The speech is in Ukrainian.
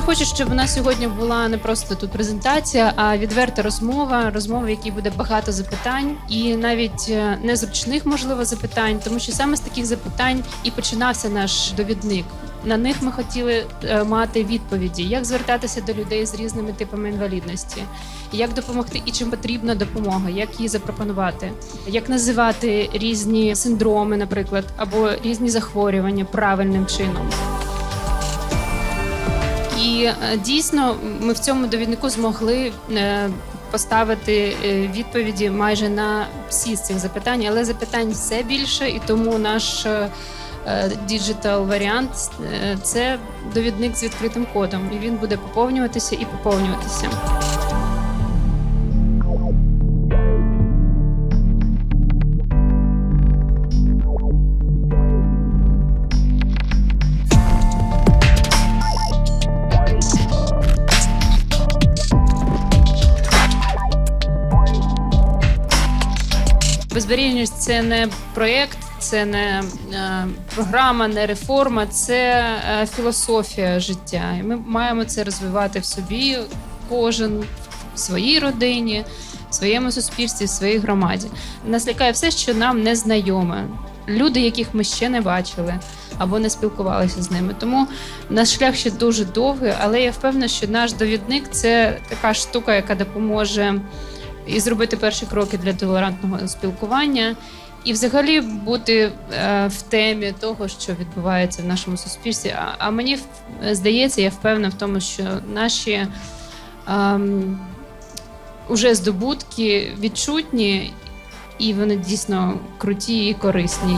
хочу, щоб у нас сьогодні була не просто тут презентація, а відверта розмова, розмова, в якій буде багато запитань, і навіть е, незручних, можливо, запитань, тому що саме з таких запитань і починався наш довідник. На них ми хотіли е, мати відповіді, як звертатися до людей з різними типами інвалідності, як допомогти і чим потрібна допомога, як її запропонувати, як називати різні синдроми, наприклад, або різні захворювання правильним чином. І е, дійсно ми в цьому довіднику змогли е, поставити е, відповіді майже на всі з цих запитань, але запитань все більше, і тому наш діджитал варіант це довідник з відкритим кодом, і він буде поповнюватися і поповнюватися. Безбар'єрність це не проєкт, це не е, програма, не реформа, це е, філософія життя. І ми маємо це розвивати в собі, кожен в своїй родині, в своєму суспільстві, в своїй громаді. Нас лякає все, що нам не знайоме. Люди, яких ми ще не бачили або не спілкувалися з ними. Тому наш шлях ще дуже довгий, але я впевнена, що наш довідник це така штука, яка допоможе і зробити перші кроки для толерантного спілкування, і взагалі бути е, в темі того, що відбувається в нашому суспільстві. А, мені здається, я впевнена в тому, що наші ем, уже здобутки відчутні, і вони дійсно круті і корисні.